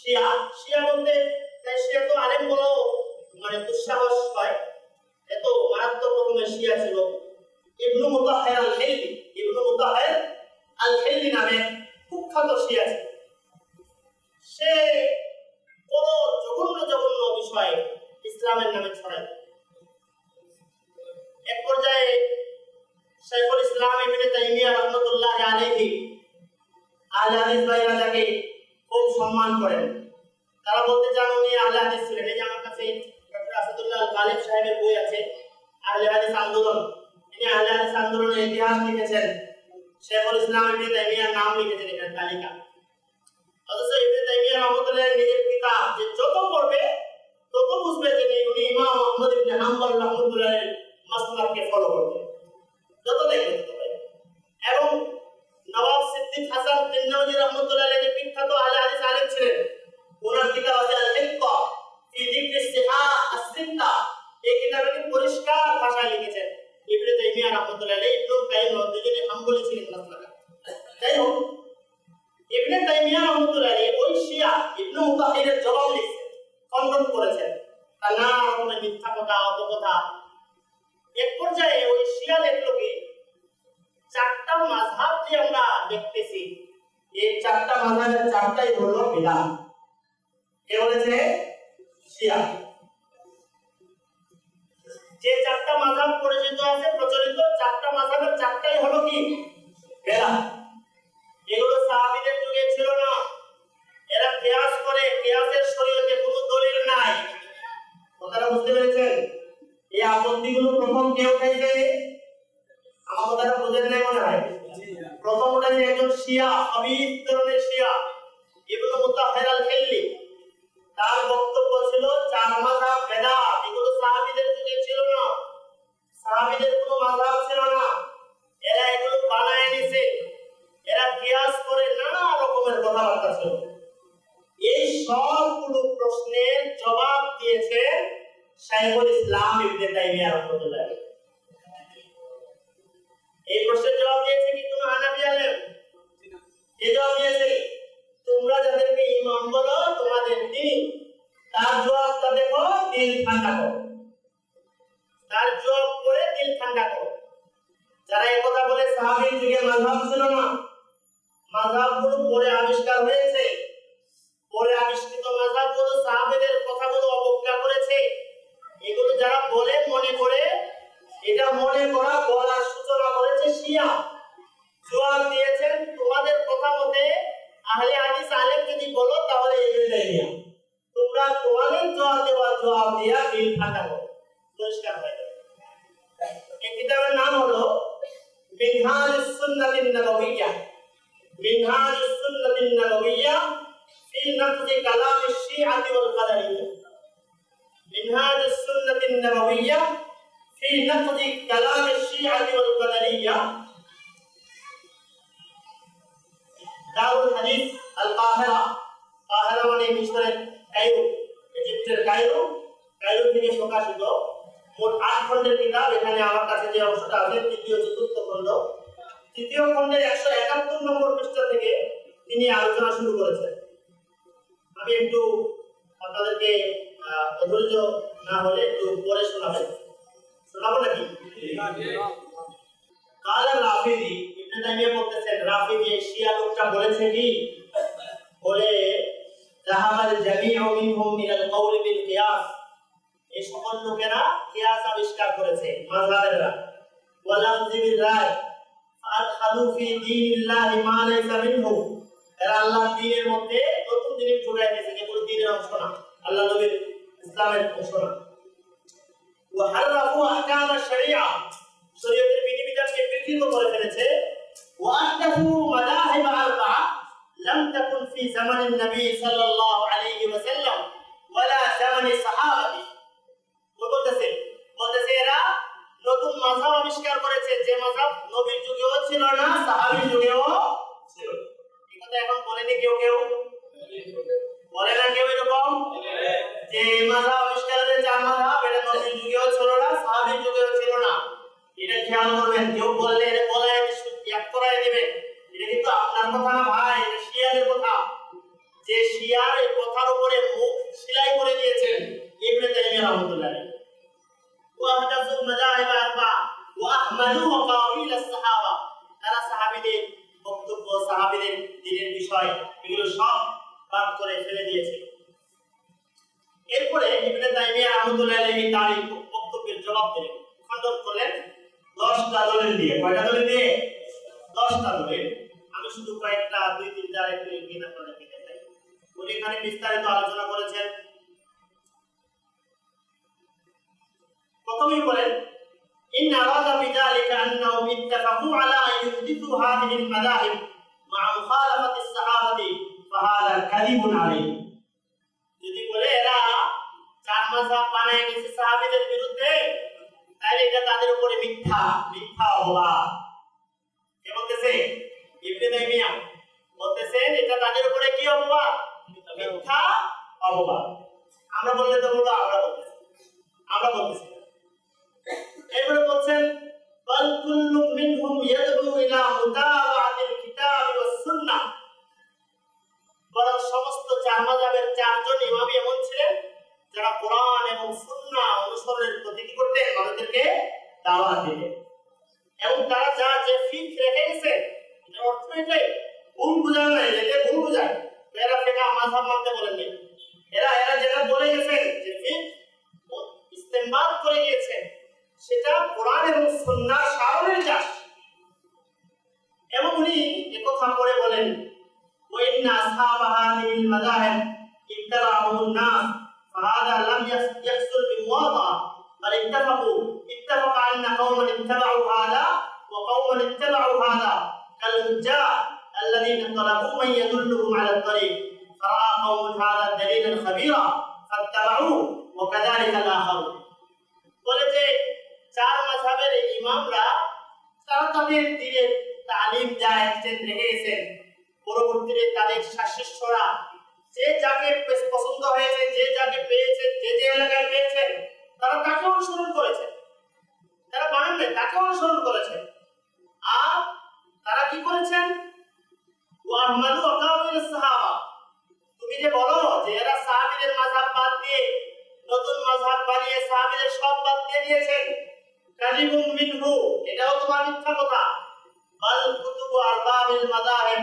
শিয়া শিয়া বলতে শিয়া তো আলেম বলো। মানে দুঃসাহস হয়। এত মারাত্মক রকমের শিয়া ছিল। ইবনু মুতাহের আল হেলদি ইবনু মুতাহের আল হেলদি নামে কুখ্যাত শিয়া ছিল। সে বড় জঘন্য জঘন্য বিষয়ে ইসলামের নামে ছড়ায়। এক পর্যায়ে শেখুল ইসলাম ইবনে তাইমিয়া রহমতুল্লাহ আলাইহি আহলে হাদিস ভাইরা যাকে খুব সম্মান করেন। তারা বলতে চান উনি আহলে হাদিস ছিলেন। এই যে আমার কাছে ডক্টর আসাদুল্লাহ গালিব সাহেবের বই আছে, আহলে হাদিস আন্দোলন। তিনি আহলে হাদিস আন্দোলনের ইতিহাস লিখেছেন। শেখুল ইসলাম ইবনে তাইমিয়ার নাম লিখেছেন এখানে তালিকা। অথচ ইবনে নিজের কিতাব যে যত পড়বে, তত বুঝবে যে উনি ইমাম আহমদ ইবনে ফলো করতেন। যত দেখবে তত এবং নবাব সিদ্দিক হাসান রহমতুল্লাহ রকমের মিথ্যা কথা অপকথা এক পর্যায়ে ওই শিয়া লেখলো কি চারটা মাযহাব যে আমরা দেখতেছি, এই চারটা মাযহাবের চারটাই হলো বিদআত কে বলেছে? শিয়া যে চারটা মাযহাব পরিচিত আছে, প্রচলিত, চারটা মাযহাবের চারটাই হলো কি? বেদাত। আপত্তিগুলো প্রথম কে উঠাইছে আমার কথাটা বোঝেন নাই মনে হয়। প্রথম উঠাইছে একজন শিয়া হাবিব ধরনের শিয়া, ইবনু মুতাহির আল হিল্লি তার বক্তব্য ছিল মিনহাজ সুন্নাতিন নববিয়্যা মিনহাজ সুন্নাতিন নববিয়্যা في نقد كلام الشيعة والقدرية منهاج السنة النبوية في نقد كلام الشيعة والقدرية دار الحديث القاهرة قاهرة মানে মিশরের কায়রো ইজিপ্টের কায়রো কায়রো থেকে প্রকাশিত মোট আট খণ্ডের কিতাব। এখানে আমার কাছে যে অংশটা আছে, তৃতীয় চতুর্থ খণ্ড। তৃতীয় খণ্ডের একশো একাত্তর নম্বর পৃষ্ঠা থেকে তিনি আলোচনা শুরু করেছেন। আমি একটু আপনাদেরকে অধৈর্য না হলে একটু পরে শোনাবেন। শোনাবো নাকি? কালা রাফিজি ইবনে তাইমিয়া বলতেছেন রাফিজি শিয়া লোকটা বলেছে কি? বলে, জাহাবাল জামিউ মিনহুম মিনাল কওলি বিল কিয়াস। এই সকল লোকেরা কিয়াস আবিষ্কার করেছে মাযহাবেরা ওয়ালাম জিবির রায় আদখালু ফি দীনিল্লাহি মা লাইসা মিনহু এরা আল্লাহর দ্বীনের মধ্যে নতুন জিনিস ঢুকাই দিয়েছে যেগুলো দ্বীনের অংশ না আল্লাহ নবীর ইসলামের অংশ না وحرفوا احكام الشريعه শরীয়তের বিধিবিধানকে বিকৃত করে ফেলেছে واحدثوا مذاهب اربعه لم تكن في زمن النبي صلى الله عليه জামানি সাহাবাতি বলতেছে বলতেছে, এরা নতুন মাযহাব আবিষ্কার করেছে। যে মাযহাব নবীর যুগেও ছিল না, সাহাবীর যুগেও ছিল এই কথা এখন বলেনি কেউ কেউ? বলে না কেউ এরকম? যে এই মাযহাব আবিষ্কার হয়েছে, চার মাযহাব এটা নবীর যুগেও ছিল না, সাহাবীর যুগেও ছিল না। এটা খেয়াল করবেন, কেউ বললে এটা বলায় এক করায় দিবেন। এটা কিন্তু আপনার কথা না রাহমাতুল্লাহ আলাইহি তার এই বক্তব্যের জবাব দিলেন খণ্ডন করলেন 10টা দলিল দিয়ে কয়টা দলিল দিয়ে 10টা দলিল আমি শুধু কয়েকটা দুই তিনটা একটু এগিয়ে আপনাদেরকে দেখাই উনি এখানে বিস্তারিত আলোচনা করেছেন প্রথমেই বলেন إن أراد بذلك أنهم اتفقوا على أن يحدثوا هذه المذاهب مع مخالفة الصحابة فهذا كذب عليهم যদি বলে এরা চার মাযহাব বানায় গেছে সাহাবীদের বিরুদ্ধে তাহলে এটা তাদের উপরে মিথ্যা মিথ্যা অপবাদ। কে বলতেছে? ইবনে তাইমিয়া। বলতেছেন, এটা তাদের উপরে কি অপবাদ? মিথ্যা অপবাদ। আমরা বললে তো বলব, আমরা বলতেছি আমরা বলতেছি এরপরে বলছেন, বল কুল্লু মিনহুম ইয়াদউ ইলা মুতাবাআতিল কিতাব ওয়াস সুন্নাহ। বরং সমস্ত চার মাযহাবের চারজন ইমামই এমন ছিলেন যারা কোরআন এবং সুন্না অনুসরণের প্রতীতি করতে মানুষদেরকে দাওয়াত এবং তারা যা যে ফিক্স রেখে গেছে অর্থ এটাই, ভুল বোঝানো নাই ভুল বোঝায়। এরা মানতে বলেননি। এরা এরা যেটা বলে গেছেন যে ইস্তেমাল করে গিয়েছেন, সেটা কোরআন এবং সুন্নার সারণের চাষ। এবং উনি একথা করে বলেন ওয়াইন্না নাস। فهذا لم يس- يحصل بمواطأة بل اتفقوا اتفق أن قوما اتبعوا هذا وقوما اتبعوا هذا كالهجاء الذين طلبوا من يدلهم على الطريق فرأى قوم هذا دليلا خبيرا فاتبعوه وكذلك الآخرون বলে যে চার মাযহাবের এই ইমামরা তারা তাদের দিনের তালিম যা এসেছেন রেখে গেছেন পরবর্তীতে তাদের শাসিষ্ঠরা যে যাকে পছন্দ হয়েছে, যে যাকে পেয়েছে, যে যে এলাকায় পেয়েছেন তারা তাকে অনুসরণ করেছে। তারা বানান নাই, তাকে অনুসরণ করেছেন আর তারা কি করেছেন? তুমি যে বলো যে এরা সাহাবীদের মাযহাব বাদ দিয়ে নতুন মাযহাব বানিয়ে সাহাবীদের সব বাদ দিয়ে দিয়েছেন। কালিবুম মিনহু, এটাও তোমার মিথ্যা কথা। বাল কুতুবু আরবাবিল মাযাহিব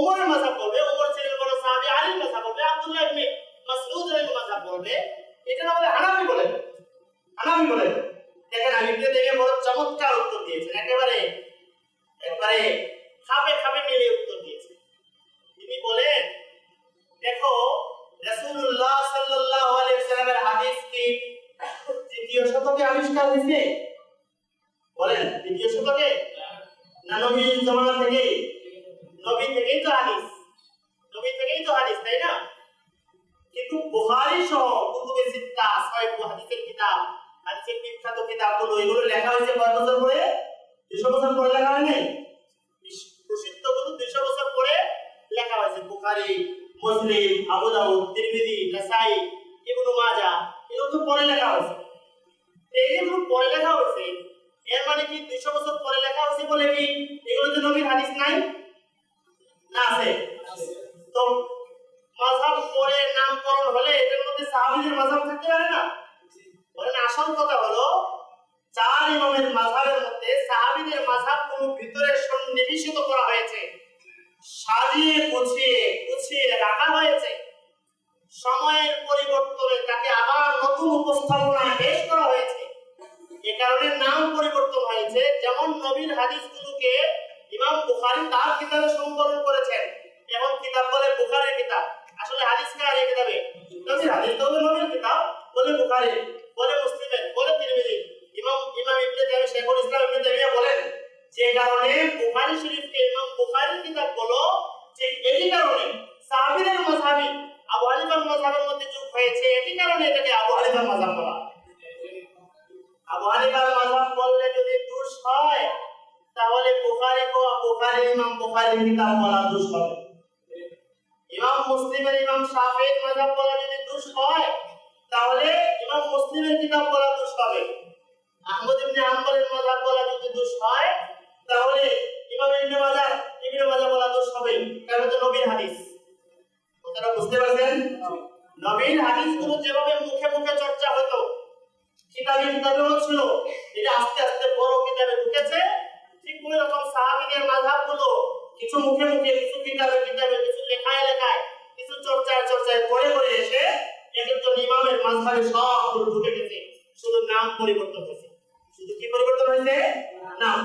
উমরের মাযহাব করবে উমর ছিলেন বড় সাহাবী, আলীর মাযহাব করবে আব্দুল্লাহ ইবনে মাসউদের মাযহাব করবে এটা না বলে হানাফি বলে হানাফি বলে দেখেন আমি থেকে বড় চমৎকার উত্তর দিয়েছেন। একেবারে, একবারে খাবে খাবে মিলে উত্তর দিয়েছে তিনি বলেন, দেখো, রাসূলুল্লাহ সাল্লাল্লাহু আলাইহি সাল্লামের হাদিস কি? তৃতীয় শতকে আবিষ্কার হয়েছে? বলেন তৃতীয় শতকে? না নবীর জমানা থেকে? নবী থেকেই তো হাদিস। থেকেই তো তাই না? কিন্তু বুখারী সহ কুতুবে সিত্তা কিতাব, হাদিসের বিখ্যাত কিতাবগুলো, এগুলো লেখা হয়েছে কয় বছর দুশো বছর পরে লেখা হয় নাই প্রসিদ্ধগুলো দুশো বছর পরে লেখা হয়েছে। বুখারী, মুসলিম, আবু দাউদ, তিরমিজি, নাসাই, ইবনু মাজাহ, এগুলো তো পরে লেখা হয়েছে। এই যেগুলো লেখা হয়েছে, এর মানে কি দুইশো বছর পরে লেখা হয়েছে বলে কি? এগুলোতে নবীর হাদিস নাই? সাজিয়ে গুছিয়ে গুছিয়ে রাখা হয়েছে। সময়ের পরিবর্তনে তাকে আবার নতুন উপস্থাপনায় করা হয়েছে। এ কারণে নাম পরিবর্তন হয়েছে। যেমন নবীর হাদিসগুলোকে ইমাম বুখারী তার কিতাবে সংকলন করেছেন। এবং কিতাব বলে বুখারীর কিতাব। আসলে হাদিস কার এই কিতাবে? নবীর হাদিস তো নবীর কিতাব। বলে বুখারী, বলে মুসলিমের বলে তিরমিজি। ইমাম ইমাম ইবনে তাইমিয়া, শেখুল ইসলাম ইবনে তাইমিয়া বলেন, যে কারণে বুখারী শরীফকে ইমাম বুখারীর কিতাব বলো ঠিক এই কারণে সাহাবীদের মাযহাবি আবু হানিফার মাযহাবের মধ্যে যোগ হয়েছে এই কারণে এটাকে আবু হানিফার মাযহাব বলা আবু হানিফার মাযহাব বললে যদি দোষ হয় তাহলে বুখারী কো বুখারী ইমাম বুখারীর কিতাব বলা দোষ হবে। ইমাম মুসলিমের ইমাম শাফিঈর মাযহাব বলা যদি দোষ হয়, তাহলে ইমাম মুসলিমের কিতাব বলা দোষ হবে। আহমদ ইবনে হাম্বলের মাযহাব বলা যদি দোষ হয়, তাহলে ইমাম ইবনে মাজাহ ইবনে মাজাহ বলা দোষ হবে। কারণ এটা নবীর হাদিস। কথাটা বুঝতে পারছেন? নবীর হাদিসগুলো যেভাবে মুখে মুখে চর্চা হতো, কিতাবে কিতাবেও ছিল, এটা আস্তে আস্তে বড় কিতাবে ঢুকেছে। ঠিক রকম সাহাবীদের মাযহাবগুলো কিছু মুখে মুখে, কিছু কিতাবে কিতাবে, কিছু লেখায় লেখায়, কিছু চর্চায় চর্চায় করে করে এসে এক একজন ইমামের মাঝহাবে সবগুলো ঢুকে গেছে। শুধু নাম পরিবর্তন হয়েছে। শুধু কি পরিবর্তন হয়েছে? নাম